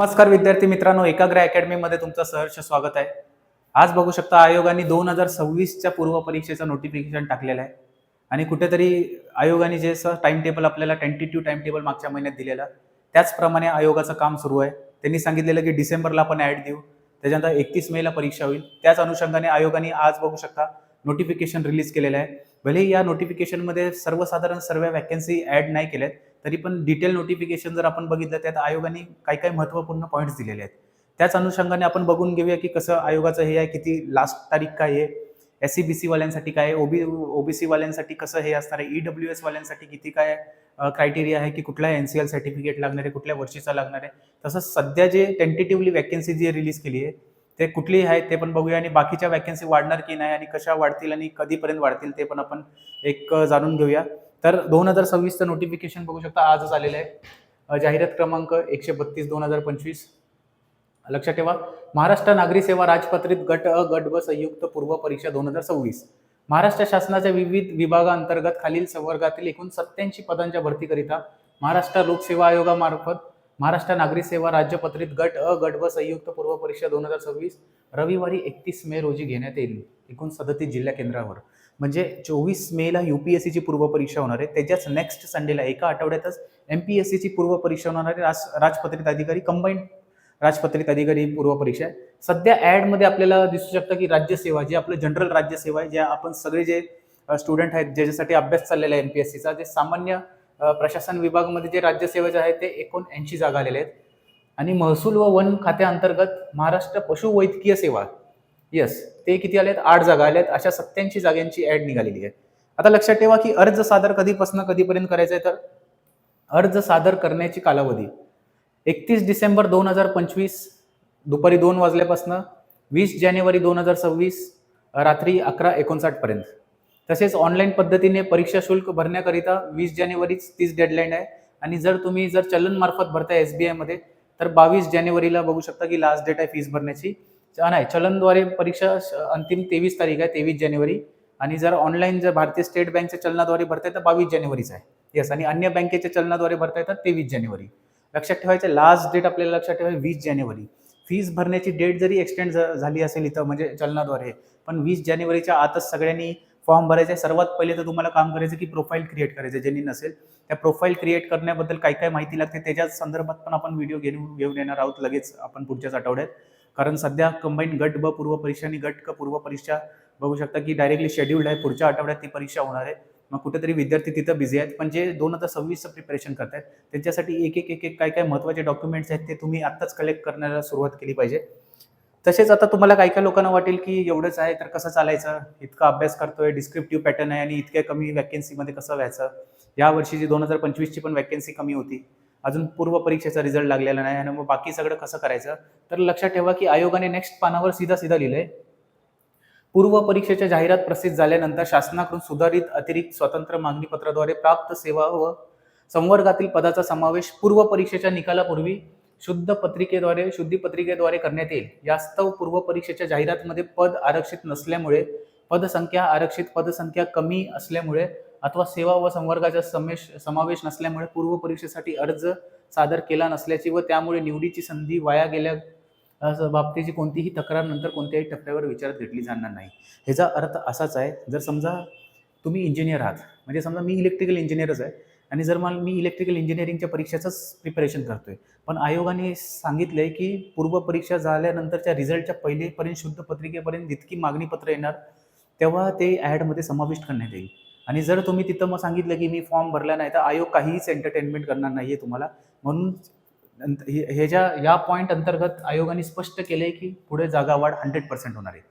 नमस्कार विद्यार्थी मित्रांनो एकाग्र अकॅडमीमध्ये तुमचं सहर्ष स्वागत आहे. आज बघू शकता आयोगाने दोन हजार सव्वीसच्या पूर्व परीक्षेचं नोटिफिकेशन टाकलेलं आहे. आणि कुठेतरी आयोगाने जे टाइम टेबल आपल्याला टेंटेटिव्ह टाइम टेबल मागच्या महिन्यात दिलेलं त्याचप्रमाणे आयोगाचं काम सुरू आहे. त्यांनी सांगितलेलं की डिसेंबरला आपण ॲड देऊ. त्याच्यानंतर एकतीस मेला परीक्षा होईल. त्याच अनुषंगाने आयोगाने आज बघू शकता नोटिफिकेशन रिलीज केलेलं आहे. भले या नोटिफिकेशनमध्ये सर्वसाधारण सर्व वॅकन्सी ॲड नाही केल्या आहेत तरी पण डिटेल नोटिफिकेशन जर आपण बघितलं त्यात आयोगाने काही काही महत्त्वपूर्ण पॉईंट्स दिलेले आहेत. त्याच अनुषंगाने आपण बघून घेऊया की कसं आयोगाचं हे आहे किती लास्ट तारीख काय आहे एस सी बी सी वाल्यांसाठी काय ओबी ओबीसी वाल्यांसाठी कसं हे असणार आहे ई डब्ल्यू एस वाल्यांसाठी किती काय क्रायटेरिया आहे की कुठल्या एन सी एल सर्टिफिकेट लागणार आहे कुठल्या वर्षीचा लागणार आहे. तसंच सध्या जे टेंटेटिव्हली वॅकन्सी जी रिलीज केली आहे ते कुठली आहे ते पण बघूया. आणि बाकीच्या वॅकन्सी वाढणार की नाही आणि कशा वाढतील आणि कधीपर्यंत वाढतील ते पण आपण एक जाणून घेऊया. तर दोन हजार सव्वीसचं नोटिफिकेशन बघू शकता आजच आलेलं आहे. जाहिरात क्रमांक एकशे बत्तीस दोन हजार पंचवीस. लक्षात ठेवा महाराष्ट्र नागरी सेवा राजपत्रित गट अ गट व संयुक्त पूर्व परीक्षा दोन हजार सव्वीस. महाराष्ट्र शासनाच्या विविध विभागांतर्गत खालील संवर्गातील एकूण सत्याऐंशी पदांच्या भरतीकरिता महाराष्ट्र लोकसेवा आयोगामार्फत महाराष्ट्र नागरी सेवा राज्यपत्रित गट अ गट व संयुक्त पूर्व परीक्षा दोन हजार सव्वीस रविवारी एकतीस मे रोजी घेण्यात येईल एकूण सदतीस जिल्हा केंद्रावर. म्हणजे चोवीस मेला यू पी एस सीची पूर्व परीक्षा होणार आहे. त्याच्याच नेक्स्ट संडेला एका आठवड्यातच एम पी एस सीची पूर्व परीक्षा होणार आहे. राज राजपत्रित अधिकारी कंबाईंड राजपत्रित अधिकारी पूर्व परीक्षा आहे. सध्या ॲडमध्ये आपल्याला दिसू शकतं की राज्यसेवा जे आपलं जनरल राज्यसेवा आहे ज्या आपण सगळे जे स्टुडंट आहेत ज्याच्यासाठी अभ्यास चाललेला आहे एम पी एस सीचा जे सामान्य प्रशासन विभागामध्ये जे राज्यसेवेचे आहेत ते एकोणऐंशी जागा आलेले आहेत. आणि महसूल व वन खात्याअंतर्गत महाराष्ट्र पशुवैद्यकीय सेवा येस ते किती आलेत? आठ जागा आल्यात अशा सत्याऐंशी जागांची ऍड निघालेली आहे आता लक्षात ठेवा की अर्ज सादर कधीपासून कधीपर्यंत करायचा आहे तर? अर्ज सादर करण्याची कालावधी. एकतीस डिसेंबर दोन हजार पंचवीस दुपारी दोन वाजल्यापासून वीस जानेवारी दोन हजार सव्वीस रात्री अकरा एकोणसाठपर्यंत तसेच ऑनलाईन पद्धतीने परीक्षा शुल्क भरण्याकरिता वीस जानेवारीच तीच डेडलाईन आहे. आणि जर तुम्ही जर चलनमार्फत भरताय एस बी आयमध्ये तर बावीस जानेवारीला बघू शकता की लास्ट डेट आहे फीस भरण्याची. नाही चलनद्वारे परीक्षा अंतिम तेवीस तारीख आहे तेवीस जानेवारी. आणि जर ऑनलाईन जर भारतीय स्टेट बँकच्या चलनाद्वारे भरता तर बावीस जानेवारीच आहे. येस आणि अन्य बँकेच्या चलनाद्वारे भरता येतात तेवीस जानेवारी. लक्षात ठेवायचं लास्ट डेट आपल्याला लक्षात ठेवायची वीस जानेवारी. फीस भरण्याची डेट जरी एक्सटेंड झाली असेल इथं म्हणजे चलनाद्वारे पण वीस जानेवारीच्या आतच सगळ्यांनी फॉर्म भरायचे. सर्वात पहिले तर तुम्हाला काम करायचं की प्रोफाईल क्रिएट करायचं. ज्यांनी नसेल त्या प्रोफाईल क्रिएट करण्याबद्दल काय काय माहिती लागते त्याच्या संदर्भात पण आपण व्हिडिओ घेऊन घेऊन येणार आहोत. लगेच आपण पुढच्याच आठवड्यात. कारण सध्या कंबाईन गट ब पूर्व परीक्षा आणि गट क पूर्व परीक्षा बघू शकता की डायरेक्टली शेड्यूल्ड आहे. पुढच्या आठवड्यात ती परीक्षा होणार आहे. मग कुठेतरी विद्यार्थी तिथं बिझी आहेत. पण जे दोन हजार सव्वीसचं प्रिपरेशन करत आहेत त्यांच्यासाठी एक एक एक एक काय काय महत्त्वाचे डॉक्युमेंट्स आहेत ते तुम्ही आत्ताच कलेक्ट करण्याला सुरुवात केली पाहिजे. तसेच आता तुम्हाला काही काही लोकांना वाटेल की एवढंच आहे तर कसं चालायचं? इतका अभ्यास करतोय डिस्क्रिप्टिव्ह पॅटर्न आहे आणि इतक्या कमी वॅकन्सीमध्ये कसं व्हायचं? या वर्षीची दोन हजार पंचवीसची पण वॅकन्सी कमी होती. अजून पूर्व परीक्षेचा रिझल्ट लागलेला नाही आणि मग बाकी सगळं कसं करायचं? तर लक्षात ठेवा की आयोगाने नेक्स्ट पानावर सीधा सीधा लिहिलंय. पूर्व परीक्षेच्या जाहिरात प्रसिद्ध झाल्यानंतर शासनाकडून सुधारित अतिरिक्त स्वतंत्र मागणी पत्राद्वारे प्राप्त सेवा व संवर्गातील पदाचा समावेश पूर्व परीक्षेच्या निकालापूर्वी शुद्ध पत्रिकेद्वारे शुद्धी पत्रिकेद्वारे करण्यात येईल. यास्तव पूर्व परीक्षेच्या जाहिरातमध्ये पद आरक्षित नसल्यामुळे पदसंख्या आरक्षित पदसंख्या कमी असल्यामुळे अथवा सेवा व संवर्गाचा समेश समावेश नसल्यामुळे पूर्व परीक्षेसाठी अर्ज सादर केला नसल्याची व त्यामुळे निवडीची संधी वाया गेल्या बाबतीची कोणतीही तक्रार नंतर कोणत्याही टप्प्यावर विचारात घेतली जाणार नाही. ह्याचा अर्थ असाच आहे जर समजा तुम्ही इंजिनियर आहात म्हणजे समजा मी इलेक्ट्रिकल इंजिनियरच आहे आणि जर मला मी इलेक्ट्रिकल इंजिनिअरिंगच्या परीक्षेचंच प्रिपरेशन करतोय पण आयोगाने सांगितलंय की पूर्व परीक्षा झाल्यानंतरच्या रिझल्टच्या पहिलेपर्यंत शुद्ध पत्रिकेपर्यंत जितकी मागणी पत्र येणार तेव्हा ते ॲडमध्ये समाविष्ट करण्यात येईल. आणि जर तुम्ही तिथं मग सांगितलं की मी फॉर्म भरला नाही तर आयोग काहीच एंटरटेनमेंट करणार नाही आहे तुम्हाला. म्हणून हे- ह्याच्या या पॉईंट अंतर्गत आयोगाने स्पष्ट केलं आहे की पुढे जागा वाढ हंड्रेड पर्सेंट होणार आहे.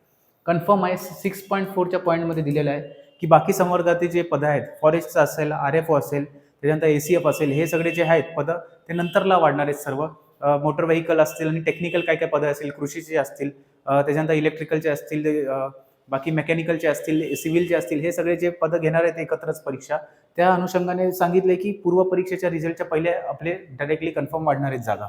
कन्फर्म आहे सिक्स पॉईंट फोरच्या पॉईंटमध्ये दिलेलं आहे की बाकी संवर्गातील जे पदं आहेत फॉरेस्टचं असेल आर एफ ओ असेल त्याच्यानंतर ए सी एफ असेल हे सगळे जे आहेत पदं ते नंतरला वाढणार आहेत सर्व. मोटर व्हेकल असतील आणि टेक्निकल काय काय पदं असतील कृषीचे असतील त्याच्यानंतर इलेक्ट्रिकलचे असतील बाकी मेकॅनिकलचे असतील सिव्हिलचे असतील हे सगळे जे पदं घेणार आहेत एकत्रच परीक्षा त्या अनुषंगाने सांगितले की पूर्व परीक्षेच्या रिझल्टच्या पहिले आपले डायरेक्टली कन्फर्म वाढणार आहेत जागा.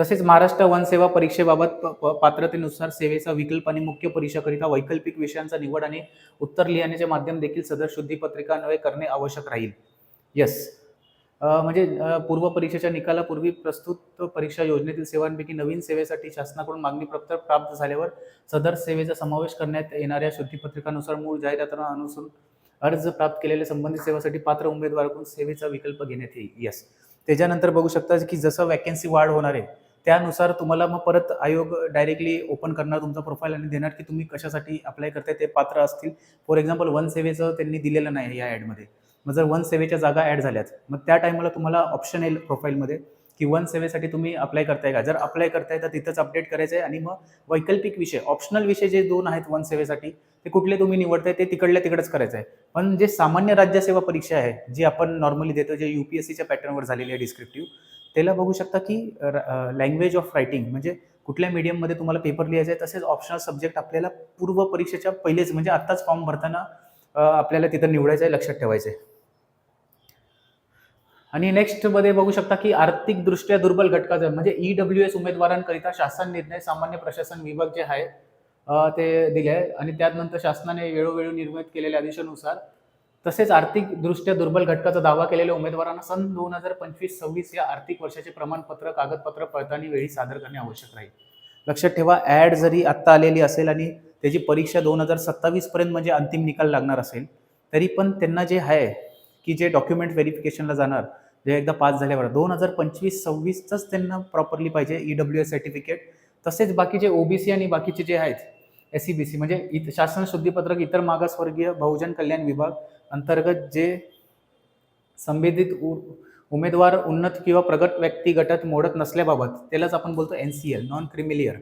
तसेच महाराष्ट्र वन सेवा परीक्षेबाबत प- पात्रतेनुसार सेवेचा विकल्प आणि मुख्य परीक्षाकरिता वैकल्पिक विषयांचा निवड आणि उत्तर लिहिण्याचे माध्यम देखील सदर शुद्धी पत्रिका करणे आवश्यक राहील. येस म्हणजे पूर्व परीक्षेच्या निकालापूर्वी प्रस्तुत परीक्षा योजनेतील सेवांपैकी नवीन सेवेसाठी शासनाकडून मागणीपत्र प्राप्त झाल्यावर सदर सेवेचा समावेश करण्यात येणाऱ्या शुद्धीपत्रिकानुसार मूळ जाहिरातींना अनुसरून अर्ज प्राप्त केलेल्या संबंधित सेवेसाठी पात्र उमेदवाराकडून सेवेचा विकल्प घेण्यात येईल. यस त्याच्यानंतर बघू शकता की जसं वॅकन्सी वाढ होणार आहे त्यानुसार तुम्हाला मग परत आयोग डायरेक्टली ओपन करणार तुमचा प्रोफाईल आणि देणार की तुम्ही कशासाठी अप्लाय करताय ते पात्र असतील. फॉर एक्झाम्पल वन सेवेचं त्यांनी दिलेलं नाही या ॲडमध्ये मग जर वन सेवेच्या जागा ॲड झाल्यात मग त्या टायमाला तुम्हाला ऑप्शन येईल प्रोफाईलमध्ये की वन सेवेसाठी तुम्ही अप्लाय करताय का? जर अप्लाय करताय तर तिथंच अपडेट करायचं आहे आणि मग वैकल्पिक विषय ऑप्शनल विषय जे दोन आहेत वन सेवेसाठी ते कुठले तुम्ही निवडताय ते तिकडल्या तिकडंच करायचं आहे. पण जे सामान्य राज्यसेवा परीक्षा आहे जी आपण नॉर्मली देतो जे यू पी एस सीच्या पॅटर्नवर झालेली आहे डिस्क्रिप्टिव्ह त्याला बघू शकता की लँग्वेज ऑफ रायटिंग म्हणजे कुठल्या मीडियममध्ये तुम्हाला पेपर लिहायचा आहे तसेच ऑप्शनल सब्जेक्ट आपल्याला पूर्व परीक्षेच्या पहिलेच म्हणजे आत्ताच फॉर्म भरताना आपल्याला तिथं निवडायचं आहे लक्षात ठेवायचं आहे. आणि नेक्स्टमध्ये बघू शकता की आर्थिकदृष्ट्या दुर्बल घटकाचं म्हणजे ई डब्ल्यू एस उमेदवारांकरिता शासन निर्णय सामान्य प्रशासन विभाग जे आहे ते दिले आहे. आणि त्यानंतर शासनाने वेळोवेळी निर्मित केलेल्या आदेशानुसार तसेच आर्थिकदृष्ट्या दुर्बल घटकाचा दावा केलेल्या उमेदवारांना सन दोन हजार पंचवीस सव्वीस या आर्थिक वर्षाचे प्रमाणपत्र कागदपत्र पडताळणी वेळी सादर करणे आवश्यक राहील. लक्षात ठेवा ॲड जरी आत्ता आलेली असेल आणि त्याची परीक्षा दोन हजार सत्तावीसपर्यंत म्हणजे अंतिम निकाल लागणार असेल तरी पण त्यांना जे आहे की जे डॉक्युमेंट व्हेरिफिकेशनला जाणार जे एकदा पास झाल्यावर दोन हजार पंचवीस सव्वीसचंच त्यांना प्रॉपरली पाहिजे ई डब्ल्यू एस सर्टिफिकेट तसेच बाकीचे ओबीसी आणि बाकीचे जे आहेत एस सी बी सी म्हणजे इत- शासन शुद्धीपत्रक इतर मागासवर्गीय बहुजन कल्याण विभाग अंतर्गत जे संबंधित उ- उमेदवार उन्नत किंवा प्रगत व्यक्ती गटात मोडत नसल्याबाबत त्यालाच आपण बोलतो N C L non creamy layer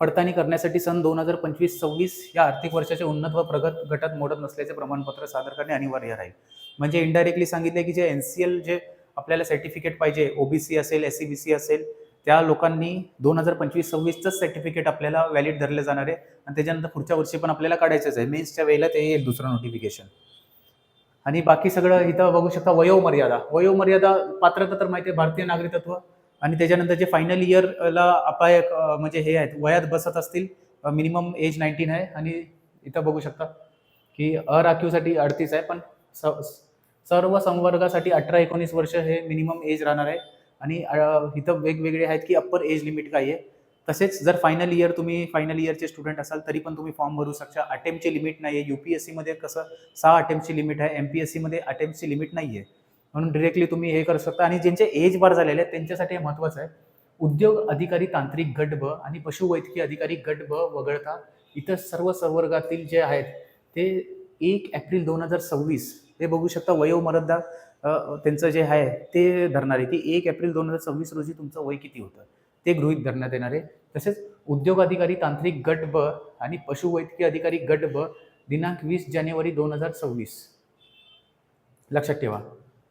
पडताळणी करण्यासाठी सन दोन हजार पंचवीस सव्वीस या आर्थिक वर्षाचे उन्नत व प्रगत गटात मोडत नसल्याचे प्रमाणपत्र सादर करणे अनिवार्य राहील म्हणजे इनडायरेक्टली सांगितले की जे एन सी एल जे आपल्याला सर्टिफिकेट पाहिजे ओबीसी असेल एस सी बी सी असेल त्या लोकांनी दोन हजार पंचवीस सव्वीसचंच सर्टिफिकेट आपल्याला व्हॅलिड धरले जाणार आहे आणि त्याच्यानंतर पुढच्या वर्षी पण आपल्याला काढायचंच आहे. मेन्सच्या वेळेला ते येईल दुसरं नोटिफिकेशन आणि बाकी सगळं इथं बघू शकता वयोमर्यादा. वयोमर्यादा पात्रता तर माहिती आहे भारतीय नागरिकत्व आणि त्याच्यानंतर जे फायनल इयरला अपाय म्हणजे हे आहेत वयात बसत असतील मिनिमम एज नाईन्टीन आहे. आणि इथं बघू शकता की अराखीवसाठी अडतीस आहे पण स- सर्व संवर्गासाठी अठरा एकोणीस वर्ष हे मिनिमम एज राहणार आहे. आणि इथं वेगवेगळे आहेत की अप्पर एज लिमिट काय आहे. तसेच जर फायनल इयर तुम्ही फायनल इयरचे स्टुडंट असाल तरी पण तुम्ही फॉर्म भरू शकता. अटेम्पची लिमिट नाही आहे यू पी एस सीमध्ये कसं सहा अटेम्पची लिमिट आहे. एम पी एस सीमध्ये अटेम्पची लिमिट नाही आहे म्हणून डिरेक्टली तुम्ही हे करू शकता. आणि ज्यांचे एज बार झालेले आहेत त्यांच्यासाठी हे महत्त्वाचं आहे. उद्योग अधिकारी तांत्रिक गट ब आणि पशुवैद्यकीय अधिकारी गट ब वगळता इतर सर्व संवर्गातील जे आहेत ते एक एप्रिल दोन हजार सव्वीस हे बघू शकता वयोमर्यादा त्यांचं जे आहे ते धरणार आहे की एक एप्रिल दोन हजार सव्वीस रोजी तुमचं वय किती होतं? ते गृहीत धरण्यात येणार आहे. तसेच उद्योग अधिकारी तांत्रिक गट ब आणि पशुवैद्यकीय अधिकारी गट ब दिनांक वीस जानेवारी दोन हजार सव्वीस. लक्षात ठेवा.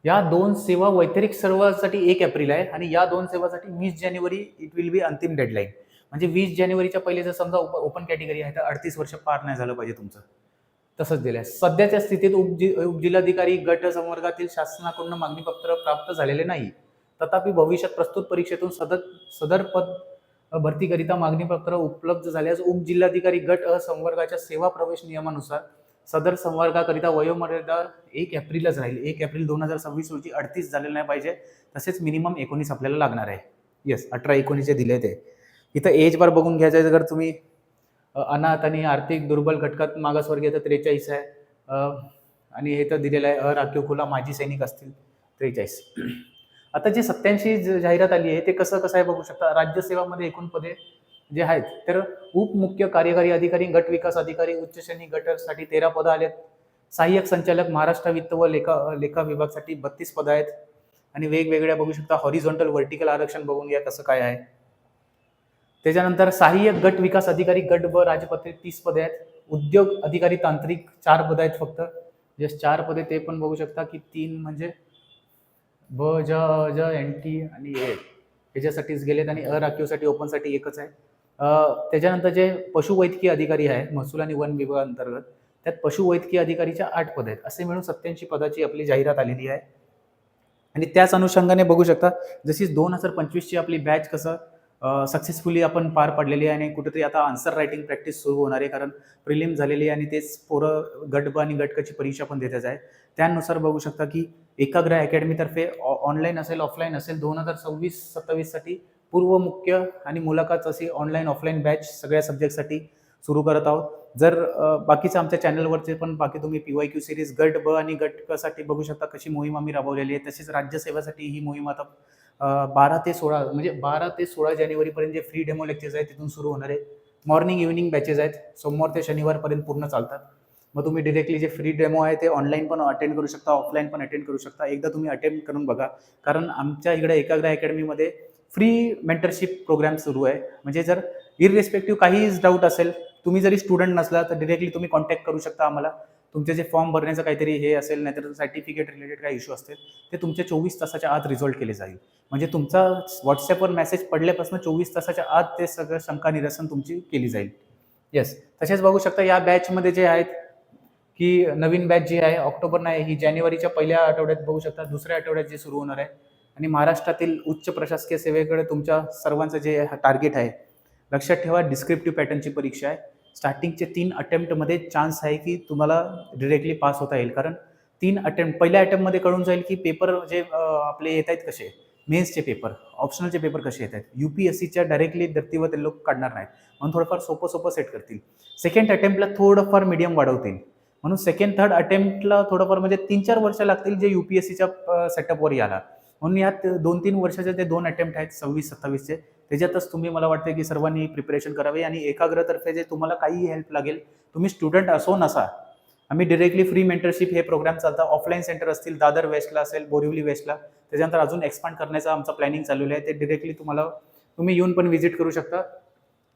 या दोन सेवा वैतरिक सर्वांसाठी एक एप्रिल आहे आणि या दोन सेवासाठी वीस जानेवारी इट विल बी अंतिम डेडलाईन म्हणजे वीस जानेवारीच्या पहिले जर समजा ओपन कॅटेगरी आहे तर अडतीस वर्ष पार नाही झालं पाहिजे तुमचं. तसंच दिलं आहे सध्याच्या स्थितीत उपजि उपजिल्हाधिकारी गट संवर्गातील शासनाकडून मागणीपत्र प्राप्त झालेले नाही. तथापि भविष्यात प्रस्तुत परीक्षेतून सदर सदर पद भरतीकरिता मागणीपत्र उपलब्ध झाल्यास उपजिल्हाधिकारी गट अ संवर्गाच्या सेवा प्रवेश नियमानुसार सदर संवर्गाकरिता वयोमर्यादा एक एप्रिलच राहील. एक एप्रिल दोन हजार सव्वीस रोजी अडतीस झालेलं नाही पाहिजे. तसेच मिनिमम एकोणीस आपल्याला लागणार आहे. येस अठरा एकोणीस जे दिले ते इथं एज बार बघून घ्यायचं आहे जर तुम्ही. अनाथ आणि आर्थिक दुर्बल घटकात मागासवर्गीय तर त्रेचाळीस आहे. आणि हे तर दिलेलं आहे. अराखीव खुला माजी सैनिक असतील त्रेचाळीस. आता जी सत्याऐंशी जाहिरात आली आहे ते कसं कसं आहे बघू शकता? राज्यसेवामध्ये एकूण पदे जे आहेत तर उपमुख्य कार्यकारी अधिकारी गट विकास अधिकारी उच्च श्रेणी गटासाठी तेरा पदं आलेत. सहाय्यक संचालक महाराष्ट्र वित्त व लेखा लेखा विभागासाठी बत्तीस पदं आहेत. आणि वेगवेगळ्या बघू शकता हॉरिझॉन्टल व्हर्टिकल आरक्षण बघून घ्या कसं काय आहे. त्याच्यानंतर सहाय्यक गट विकास अधिकारी गट व राजपत्रित तीस पदे आहेत. उद्योग अधिकारी तांत्रिक चार पदं आहेत फक्त. जे चार पदे ते पण बघू शकता की तीन म्हणजे ब ज ज एन टी आणि ए. ह्याच्यासाठीच गेलेत आणि अ राखीवसाठी ओपनसाठी एकच आहे. त्याच्यानंतर जे पशुवैद्यकीय अधिकारी आहे महसूल आणि वन विभाग अंतर्गत त्यात पशुवैद्यकीय अधिकारीच्या आठ पद आहेत. असे मिळून सत्याऐंशी पदाची आपली जाहिरात आलेली आहे. आणि त्याच अनुषंगाने बघू शकता जशी दोन हजार पंचवीसची आपली बॅच कसं सक्सेसफुली आपण पार पाडलेली आहे आणि कुठेतरी आता आन्सर रायटिंग प्रॅक्टिस सुरू होणार आहे. कारण प्रिलिम झालेली आहे आणि तेच पोरं गट ब आणि गटकची परीक्षा पण देतच आहे. त्यानुसार बघू शकता की एकाग्र अकॅडमीतर्फे ऑनलाईन असेल ऑफलाईन असेल दोन हजार सव्वीस सत्तावीससाठी पूर्व मुख्य आणि मुलाखत अशी ऑनलाईन ऑफलाईन बॅच सगळ्या सब्जेक्टसाठी सुरू करत आहोत. जर बाकीचं आमच्या चॅनलवरचे पण बाकी तुम्ही पी वाय क्यू सिरीज गट ब आणि गट क साठी बघू शकता कशी मोहीम आम्ही राबवलेली आहे. तसेच राज्यसेवेसाठी ही मोहीम आता बारा ते सोळा म्हणजे बारा ते सोळा जानेवारीपर्यंत जे फ्री डेमो लेक्चर्स आहेत तिथून सुरू होणार आहे. मॉर्निंग इव्हिनिंग बॅचेस आहेत. सोमवार ते शनिवारपर्यंत पूर्ण चालतात. मग तुम्ही डिरेक्टली जे फ्री डेमो आहे ते ऑनलाईन पण अटेंड करू शकता ऑफलाईन पण अटेंड करू शकता. एकदा तुम्ही अटेंड करून बघा. कारण आमच्या इकडे एकाग्र अकॅडमीमध्ये फ्री मेंटरशिप प्रोग्राम सुरू आहे. म्हणजे जर इरिस्पेक्टिव्ह काहीच डाऊट असेल तुम्ही जरी स्टुडंट नसला तर डिरेक्टली तुम्ही कॉन्टॅक्ट करू शकता आम्हाला. तुमचे जे फॉर्म भरण्याचं काहीतरी हे असेल नाहीतर सर्टिफिकेट रिलेटेड काही इश्यू असतील ते तुमच्या चोवीस तासाच्या आत रिझॉल्ट केले जाईल. म्हणजे तुमचा व्हॉट्सॲपवर मेसेज पडल्यापासून चोवीस तासाच्या आत ते सगळं शंका निरसन तुमची केली जाईल. येस तसेच बघू शकता या बॅचमध्ये जे आहेत की नवीन बॅच जी आहे ऑक्टोबर नाही ही जानेवारीच्या पहिल्या आठवड्यात बघू शकता दुसऱ्या आठवड्यात जे सुरू होणार आहे. आणि महाराष्ट्रातील उच्च प्रशासकीय सेवेकडे तुमच्या सर्वांचं जे टार्गेट आहे लक्षात ठेवा डिस्क्रिप्टिव्ह पॅटर्नची परीक्षा आहे. स्टार्टिंगचे तीन अटेम्प्टमध्ये चान्स आहे की तुम्हाला डिरेक्टली पास होता येईल. कारण तीन अटेम्प्ट पहिल्या अटेम्प्टमध्ये कळून जाईल की पेपर जे आपले येत आहेत कसे? मेन्सचे पेपर ऑप्शनलचे पेपर कसे येत आहेत? यू पी एस सीच्या डायरेक्टली धर्तीवर ते लोक काढणार नाहीत. म्हणून थोडंफार सोपं सोपं सेट करतील. सेकंड अटेम्प्टला थोडंफार मीडियम वाढवतील. म्हणून सेकंड थर्ड अटेम्प्टला थोडंफार म्हणजे तीन चार वर्ष लागतील जे यू पी एस सीच्या सेटअपवर यायला. म्हणून यात दोन तीन वर्षाचे ते दोन अटेम्प्ट आहेत सव्वीस सत्तावीसचे त्याच्यातच तुम्ही मला वाटतं की सर्वांनी प्रिपरेशन करावे आणि एकाग्रतर्फे जे तुम्हाला काही हेल्प लागेल तुम्ही स्टुडंट असो नसा आम्ही डिरेक्टली फ्री मेंटरशिप हे प्रोग्राम चालतात ऑफलाईन सेंटर असतील दादर वेस्टला असेल बोरिवली वेस्टला त्याच्यानंतर अजून एक्सपांड करण्याचा आमचा प्लॅनिंग चालू आहे. ते डिरेक्टली तुम्हाला तुम्ही येऊन पण व्हिजिट करू शकता.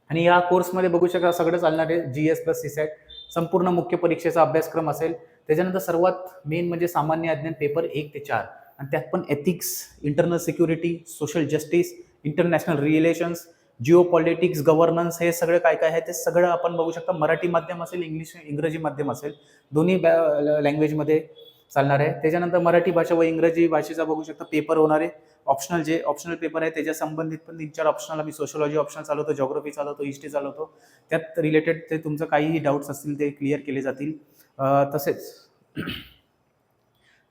आणि या कोर्समध्ये बघू शकता सगळं चालणार आहे. G S plus C SAT संपूर्ण मुख्य परीक्षेचा अभ्यासक्रम असेल. त्याच्यानंतर सर्वात मेन म्हणजे सामान्य अज्ञान पेपर एक ते चार. आणि त्यात पण ethics internal security social justice international relations geopolitics governance हे सगळं काय काय आहे ते सगळं आपण बघू शकता. मराठी माध्यम असेल इंग्लिश इंग्रजी माध्यम असेल दोन्ही लँग्वेजमध्ये चालणार आहे. त्याच्यानंतर मराठी भाषा व इंग्रजी भाषेचा बघू शकता पेपर होणार आहे. ऑप्शनल जे ऑप्शनल पेपर आहे त्याच्या संबंधित पण तीन चार ऑप्शनल आम्ही सोशलॉजी ऑप्शनल चालवतो जॉग्रफी चालवतो हिस्ट्री चालवतो. त्यात रिलेटेड ते तुमचं काहीही डाऊट्स असतील ते क्लिअर केले जातील. तसेच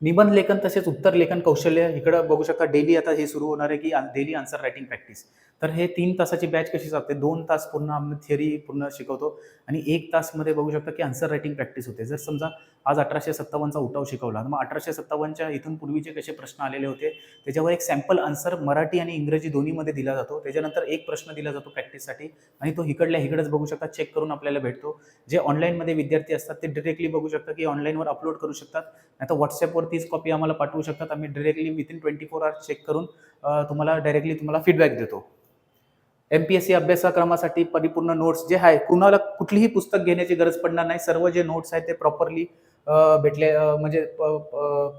निबंध लेखन तसेच उत्तर लेखन कौशल्य इकडं बघू शकता. डेली आता हे सुरू होणार आहे की डेली आन्सर रायटिंग प्रॅक्टिस तर हे तीन तासाची बॅच कशी चालते दोन तास पूर्ण आम्ही थिअरी पूर्ण शिकवतो आणि एक तासमध्ये बघू शकता की आन्सर रायटिंग प्रॅक्टिस होते. जर समजा आज अठराशे सत्तावन्नचा उठाव शिकवला मग अठराशे सत्तावन्नच्या इथून पूर्वीचे कसे प्रश्न आलेले होते? त्याच्यावर एक सॅम्पल आन्सर मराठी आणि इंग्रजी दोन्हीमध्ये दिला जातो. त्याच्यानंतर एक प्रश्न दिला जातो प्रॅक्टिससाठी आणि तो इकडल्या इकडंच बघू शकता चेक करून आपल्याला भेटतो. जे ऑनलाईनमध्ये विद्यार्थी असतात ते डिरेक्टली बघू शकतात की ऑनलाईनवर अपलोड करू शकतात. नाही तर व्हॉट्सअपवर तीच कॉपी आम्हाला पाठवू शकतात. आम्ही directly within twenty four hours check करून तुम्हाला डायरेक्टली तुम्हाला फीडबॅक देतो. एम पी एस सी अभ्यासक्रमासाठी परिपूर्ण नोट्स जे आहे कुणाला कुठलीही पुस्तक घेण्याची गरज पडणार नाही. सर्व जे नोट्स आहेत ते प्रॉपरली भेटले म्हणजे प-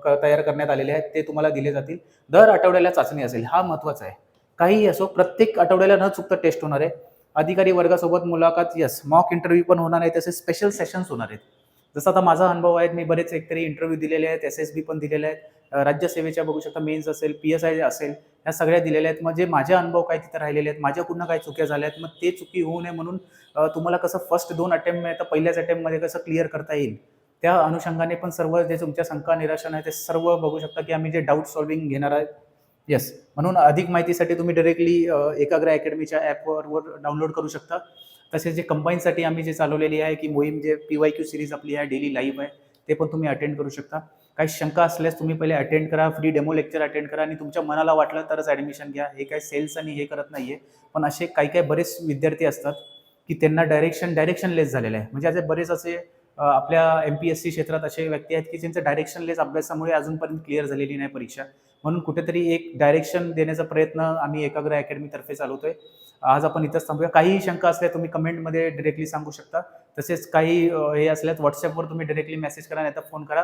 क- तयार करण्यात आलेले आहेत. ते तुम्हाला दिले जातील. दर आठवड्याला चाचणी असेल. हा महत्त्वाचा आहे. काहीही असो प्रत्येक आठवड्याला न चुकता टेस्ट होणार आहे. अधिकारी वर्गासोबत मुलाखत यस मॉक इंटरव्ह्यू पण होणार आहे तसेच स्पेशल सेशन्स होणार आहेत. जसं आता माझा अनुभव आहे मी बरेच एकतरी इंटरव्ह्यू दिलेले आहेत एस एस बी पण दिलेले आहेत. राज्यसेवेच्या बघू शकता मेन्स असेल पी एस आय असेल ह्या सगळ्या दिलेल्या आहेत. मग जे माझे अनुभव काय तिथे राहिलेले आहेत माझ्याकडून काय चुक्या झाल्या आहेत मग ते चुकी होऊ नये म्हणून तुम्हाला कसं फर्स्ट दोन अटेम्प्ट आहे तर पहिल्याच अटेम्प्टमध्ये कसं क्लिअर करता येईल? त्या अनुषंगाने पण सर्व जे तुमच्या शंका निराशन आहे ते सर्व बघू शकता की आम्ही जे डाऊट सॉल्विंग घेणार आहे येस म्हणून अधिक माहितीसाठी तुम्ही डिरेक्टली एकाग्र अकॅडमीच्या ॲपवर वर डाउनलोड करू शकता. तसेच जे कंबाईनसाठी आम्ही जे चालवलेली आहे की मोहीम J P Y Q series आपली आहे डेली लाईव्ह आहे ते पण तुम्ही अटेंड करू शकता. काही शंका असल्यास तुम्ही पहिले अटेंड करा फ्री डेमो लेक्चर अटेंड करा आणि तुमच्या मनाला वाटलं तरच ॲडमिशन घ्या. हे काय सेल्स आणि हे करत नाही आहे पण असे काही काही बरेच विद्यार्थी असतात की त्यांना डायरेक्शन डायरेक्शन लेस झालेलं आहे. म्हणजे असे बरेच असे आपल्या एम पी एस सी क्षेत्रात असे व्यक्ती आहेत की ज्यांचं डायरेक्शन लेस अभ्यासामुळे अजूनपर्यंत क्लिअर झालेली नाही परीक्षा. म्हणून कुठेतरी एक डायरेक्शन देण्याचा प्रयत्न आम्ही एकाग्र अकॅडमीतर्फे चालवतोय. आज आपण इथंच थांबूया. काहीही शंका असल्या तुम्ही कमेंटमध्ये डिरेक्टली सांगू शकता. तसेच काही हे असल्यास व्हॉट्सअपवर तुम्ही डिरेक्टली मेसेज करा नाही तर फोन करा.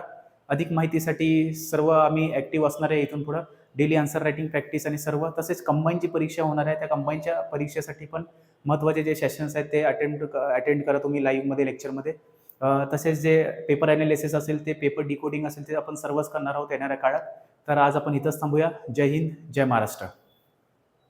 अधिक माहितीसाठी सर्व आम्ही ॲक्टिव्ह असणार आहे इथून पुढं. डेली आन्सर रायटिंग प्रॅक्टिस आणि सर्व. तसेच कंबाईनची परीक्षा होणार आहे त्या कंबाईनच्या परीक्षेसाठी पण महत्त्वाचे जे सेशन्स आहेत ते अटेंड अटेंड करा तुम्ही लाईव्हमध्ये लेक्चरमध्ये तसेच जे पेपर ॲनालिसिस असेल ते पेपर डिकोडिंग असेल ते आपण सर्वच करणार आहोत येणाऱ्या काळात. तर आज आपण इथंच थांबूया. जय हिंद जय महाराष्ट्र.